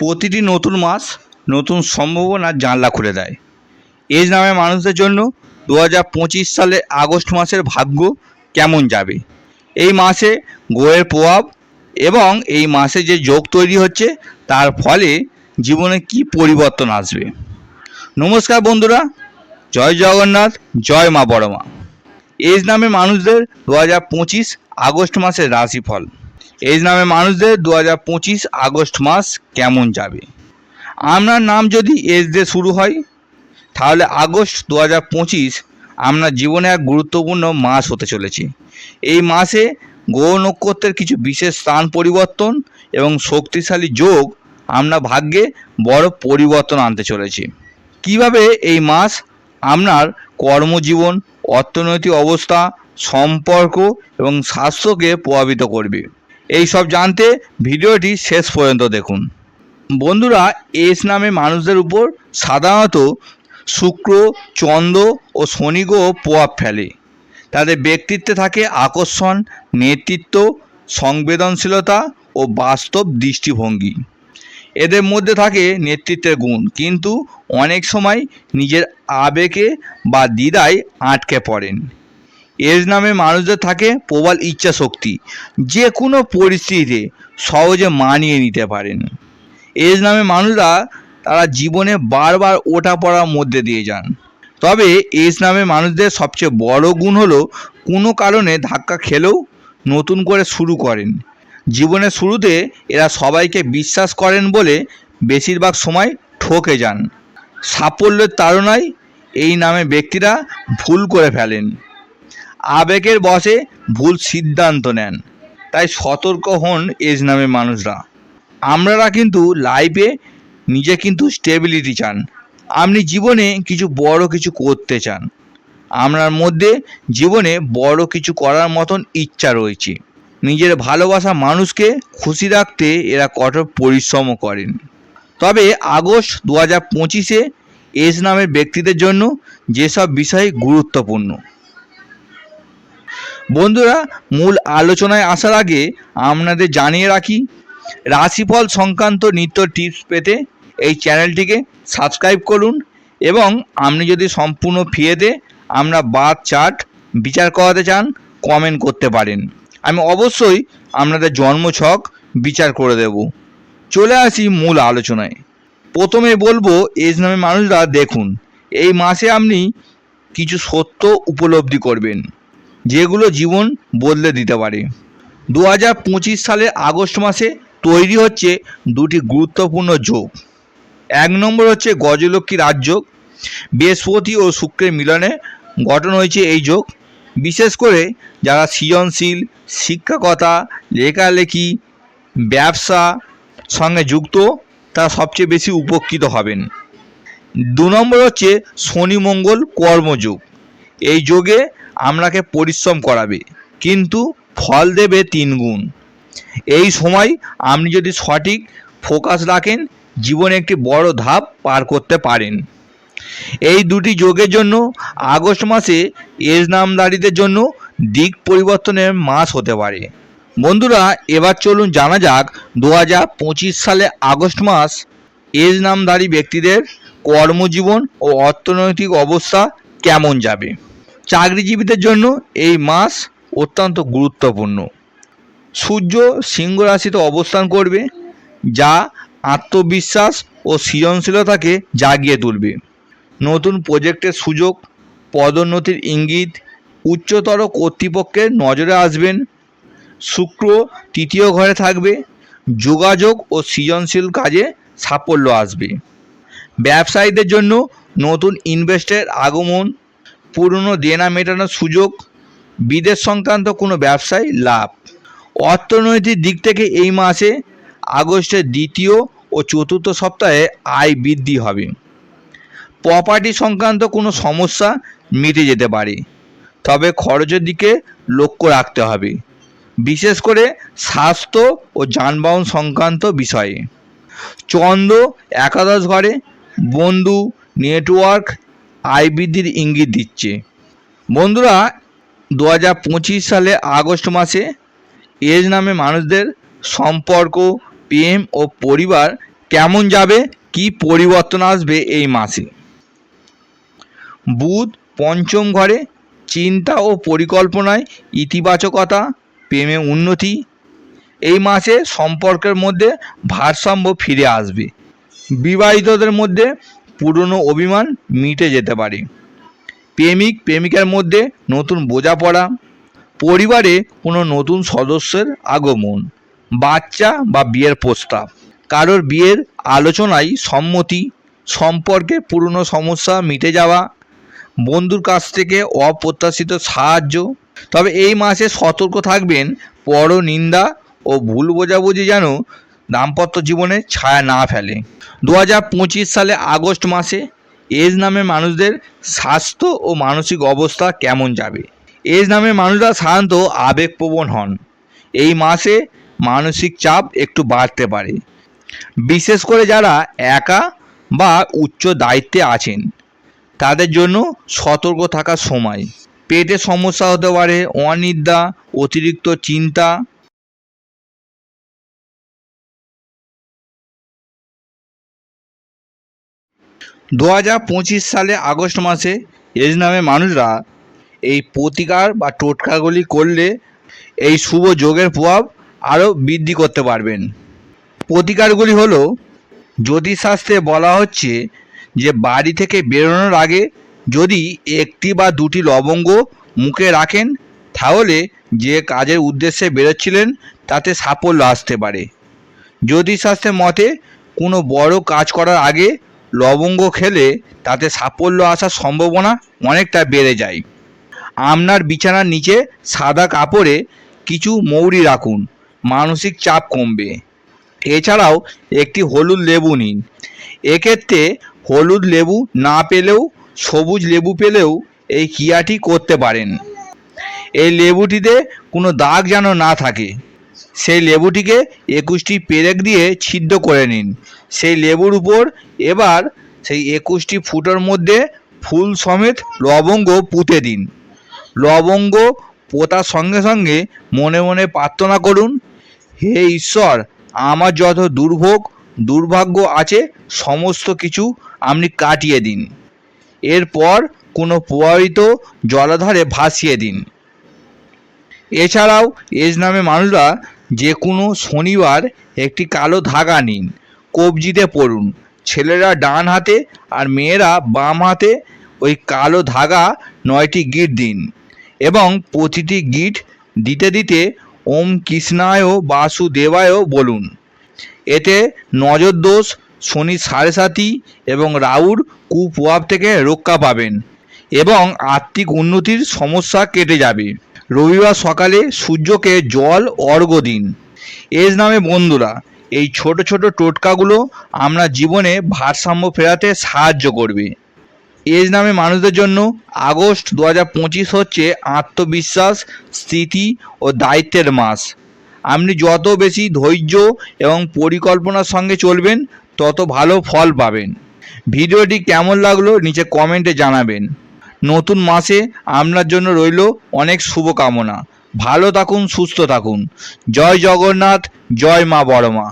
প্রতিটি নতুন মাস নতুন সম্ভাবনার জানলা খুলে দেয়। এজ নামে মানুষদের জন্য দু হাজার পঁচিশ সালে আগস্ট মাসের ভাগ্য কেমন যাবে? এই মাসে গ্রহের প্রভাব এবং এই মাসে যে যোগ তৈরি হচ্ছে, তার ফলে জীবনে কি পরিবর্তন আসবে? নমস্কার বন্ধুরা, জয় জগন্নাথ, জয় মা বড় মা এজ নামে মানুষদের দু হাজার পঁচিশ আগস্ট মাসের রাশিফল। এজ নামে মানুষদের দু পঁচিশ আগস্ট মাস কেমন যাবে? আপনার নাম যদি এজ দিয়ে শুরু হয়, তাহলে আগস্ট দু হাজার পঁচিশ আপনার জীবনে এক গুরুত্বপূর্ণ মাস হতে চলেছে। এই মাসে গ্রহ নক্ষত্রের কিছু বিশেষ স্থান পরিবর্তন এবং শক্তিশালী যোগ আপনার ভাগ্যে বড় পরিবর্তন আনতে চলেছে। কীভাবে এই মাস আপনার কর্মজীবন, অর্থনৈতিক অবস্থা, সম্পর্ক এবং স্বাস্থ্যকে প্রভাবিত করবে? এই সব জানতে ভিডিওটি শেষ পর্যন্ত দেখুন। বন্ধুরা, এস নামে মানুষদের উপর সাধারণত শুক্র, চন্দ্র ও শনি গ্রহ প্রভাব ফেলে। তাদের ব্যক্তিত্বে থাকে আকর্ষণ, নেতৃত্ব, সংবেদনশীলতা ও বাস্তব দৃষ্টিভঙ্গি। এদের মধ্যে থাকে নেতৃত্বের গুণ, কিন্তু অনেক সময় নিজের আবেগে বা দ্বিধায় আটকে পড়েন। এজ নামে মানুষদের থাকে প্রবল ইচ্ছা শক্তি যে কোনো পরিস্থিতিতে সহজে মানিয়ে নিতে পারেন। এজ নামে মানুষরা তারা জীবনে বারবার ওঠা পড়ার মধ্যে দিয়ে যান। তবে এজ নামে মানুষদের সবচেয়ে বড় গুণ হলো, কোনো কারণে ধাক্কা খেলেও নতুন করে শুরু করেন। জীবনের শুরুতে এরা সবাইকে বিশ্বাস করেন বলে বেশিরভাগ সময় ঠকে যান। সাফল্যের তাড়নায় এই নামে ব্যক্তিরা ভুল করে ফেলেন। আবেগের বসে ভুল সিদ্ধান্ত নেন। তাই সতর্ক হন এজ নামে মানুষরা। আপনারা কিন্তু লাইফে নিজে কিন্তু স্টেবিলিটি চান। আপনি জীবনে কিছু বড় কিছু করতে চান। আপনার মধ্যে জীবনে বড় কিছু করার মতন ইচ্ছা রয়েছে। নিজের ভালোবাসা মানুষকে খুশি রাখতে এরা কঠোর পরিশ্রমও করেন। তবে আগস্ট দু হাজার পঁচিশে এস নামের ব্যক্তিদের জন্য যেসব বিষয় গুরুত্বপূর্ণ বন্ধুরা, মূল আলোচনায় আসার আগে আপনাদের জানিয়ে রাখি, রাশিফল সংক্রান্ত নিত্য টিপস পেতে এই চ্যানেলটিকে সাবস্ক্রাইব করুন এবং আপনি যদি সম্পূর্ণ ফিয়েতে আমরা বাদ চার্ট বিচার করাতে চান কমেন্ট করতে পারেন। আমি অবশ্যই আপনাদের জন্মছক বিচার করে দেব। চলে আসি মূল আলোচনায়। প্রথমে বলব এজ নামে মানুষরা দেখুন, এই মাসে আপনি কিছু সত্য উপলব্ধি করবেন। যেগুলো জীবন বদলে দিতে পারে। দু হাজার পঁচিশ সালের আগস্ট মাসে তৈরি হচ্ছে দুটি গুরুত্বপূর্ণ যোগ। এক নম্বর হচ্ছে গজলক্ষ্মী রাজযোগ। বৃহস্পতি ও শুক্রের মিলনে গঠন হয়েছে এই যোগ। বিশেষ করে যারা সৃজনশীল, শিক্ষকতা, লেখালেখি, ব্যবসা সঙ্গে যুক্ত, তারা সবচেয়ে বেশি উপকৃত হবেন। দু নম্বর হচ্ছে শনি মঙ্গল কর্মযোগ। এই যোগে আপনাকে পরিশ্রম করাবে, কিন্তু ফল দেবে তিন গুণ। এই সময় আপনি যদি সঠিক ফোকাস রাখেন, জীবনে একটি বড় ধাপ পার করতে পারেন। এই দুটি যোগের জন্য আগস্ট মাসে এজ নামদারিদের জন্য দিক পরিবর্তনের মাস হতে পারে। বন্ধুরা, এবার চলুন জানা যাক দু হাজার পঁচিশ সালে আগস্ট মাস এজ নামধারী ব্যক্তিদের কর্মজীবন ও অর্থনৈতিক অবস্থা কেমন যাবে। চাকরিজীবীদের জন্য এই মাস অত্যন্ত গুরুত্বপূর্ণ। সূর্য সিংহ রাশিতে অবস্থান করবে, যা আত্মবিশ্বাস ও সৃজনশীলতাকে জাগিয়ে তুলবে। নতুন প্রজেক্টের সুযোগ, পদোন্নতির ইঙ্গিত, উচ্চতর কর্তৃপক্ষের নজরে আসবেন। শুক্র তৃতীয় ঘরে থাকবে, যোগাযোগ ও সৃজনশীল কাজে সাফল্য আসবে। ব্যবসায়ীদের জন্য নতুন ইনভেস্টের আগমন পুরনো দেনা মেটানোর সুযোগ, বিদেশ সংক্রান্ত কোনো ব্যবসায় লাভ। অর্থনৈতিক দিক থেকে এই মাসে আগস্টের দ্বিতীয় ও চতুর্থ সপ্তাহে আয় বৃদ্ধি হবে। প্রপার্টি সংক্রান্ত কোনো সমস্যা মিটে যেতে পারে, তবে খরচের দিকে লক্ষ্য রাখতে হবে, বিশেষ করে স্বাস্থ্য ও যানবাহন সংক্রান্ত বিষয়ে। চন্দ্র একাদশ ঘরে বন্ধু নেটওয়ার্ক আয় বৃদ্ধির ইঙ্গিত দিচ্ছে। বন্ধুরা দু হাজার পঁচিশ সালে আগস্ট মাসে এজ নামে মানুষদের সম্পর্ক, প্রেম ও পরিবার কেমন যাবে, কি পরিবর্তন আসবে এই মাসে? বুধ পঞ্চম ঘরে চিন্তা ও পরিকল্পনায় ইতিবাচকতা, প্রেমে উন্নতি। এই মাসে সম্পর্কের মধ্যে ভারসাম্য ফিরে আসবে। বিবাহিতদের মধ্যে পুরনো অভিমান মিটে যেতে পারে। প্রেমিক, প্রেমিকার মধ্যে নতুন বোঝাপড়া, পরিবারে কোনো নতুন সদস্যের আগমন, বাচ্চা বা বিয়ের প্রস্তাব। কারোর বিয়ের আলোচনায় সম্মতি, সম্পর্কে পুরনো সমস্যা মিটে যাওয়া, বন্ধুর কাছ থেকে অপ্রত্যাশিত সাহায্য। তবে এই মাসে সতর্ক থাকবেন পর নিন্দা ও ভুল বোঝাবুঝি যেন দাম্পত্য জীবনে ছায়া না ফেলে। দু হাজার পঁচিশ সালে আগস্ট মাসে এজ নামে মানুষদের স্বাস্থ্য ও মানসিক অবস্থা কেমন যাবে? এজ নামে মানুষরা সাধারণত আবেগপ্রবণ হন। এই মাসে মানসিক চাপ একটু বাড়তে পারে। বিশেষ করে যারা একা বা উচ্চ দায়িত্বে আছেন, তাদের জন্য সতর্ক থাকার সময়। পেটে সমস্যা হতে পারে, অনিদ্রা, অতিরিক্ত চিন্তা দু হাজার পঁচিশ সালে আগস্ট মাসে এজ নামে মানুষরা এই প্রতিকার বা টোটকাগুলি করলে এই শুভ যোগের প্রভাব আরও বৃদ্ধি করতে পারবেন। প্রতিকারগুলি হলো, জ্যোতিষশাস্ত্রে বলা হচ্ছে যে বাড়ি থেকে বেরোনোর আগে যদি একটি বা দুটি লবঙ্গ মুখে রাখেন, তাহলে যে কাজের উদ্দেশ্যে বেরোচ্ছিলেন তাতে সাফল্য আসতে পারে। জ্যোতিষশাস্ত্রের মতে কোনো বড় কাজ করার আগে লবঙ্গ খেলে তাতে সাফল্য আসার সম্ভাবনা অনেকটা বেড়ে যায়। আপনার বিছানার নিচে সাদা কাপড়ে কিছু মৌরি রাখুন, মানসিক চাপ কমবে। এছাড়াও একটি হলুদ লেবু নিন। এক্ষেত্রে হলুদ লেবু না পেলেও, সবুজ লেবু পেলেও এই ক্রিয়াটি করতে পারেন। এই লেবুটিতে কোনো দাগ যেন না থাকে, সেই লেবুটিকে একুশটি পেরেক দিয়ে ছিদ্র করে নিন। সেই লেবুর উপর এবার সেই একুশটি ফুটোর মধ্যে ফুল সমেত লবঙ্গ পুঁতে দিন। লবঙ্গ পোতার সঙ্গে সঙ্গে মনে মনে প্রার্থনা করুন, হে ঈশ্বর, আমার যত দুর্ভোগ, দুর্ভাগ্য আছে, সমস্ত কিছু আপনি কাটিয়ে দিন। এরপর কোনো প্রবাহিত জলাধারে ভাসিয়ে দিন। এছাড়াও এজ নামে মানুষরা যে কোনো শনিবার একটি কালো ধাগা নিন, কবজিতে পড়ুন ছেলেরা ডান হাতে আর মেয়েরা বাম হাতে ওই কালো ধাগা নয়টি গিট দিন এবং প্রতিটি গিট দিতে দিতে ওম কৃষ্ণায় বাসুদেবায় বলুন। এতে নজর দোষ শনি সাড়ে সাতি এবং রাউর কুপ্রভাব থেকে রক্ষা পাবেন এবং আর্থিক উন্নতির সমস্যা কেটে যাবে। রবিবার সকালে সূর্যকে জল অর্ঘ্য দিন। এজ নামে বন্ধুরা এই ছোট ছোট টোটকাগুলো আপনার জীবনে ভারসাম্য ফেরাতে সাহায্য করবে। এজ নামে মানুষদের জন্য আগস্ট দু পঁচিশ হচ্ছে আত্মবিশ্বাস, স্থিতি ও দায়িত্বের মাস। আপনি যত বেশি ধৈর্য এবং পরিকল্পনার সঙ্গে চলবেন, তত ভালো ফল পাবেন। ভিডিওটি কেমন লাগল নিচে কমেন্টে জানাবেন। নতুন মাসে আপনার জন্য রইল অনেক শুভকামনা। ভালো থাকুন সুস্থ থাকুন। জয় জগন্নাথ জয় মা বড়মা।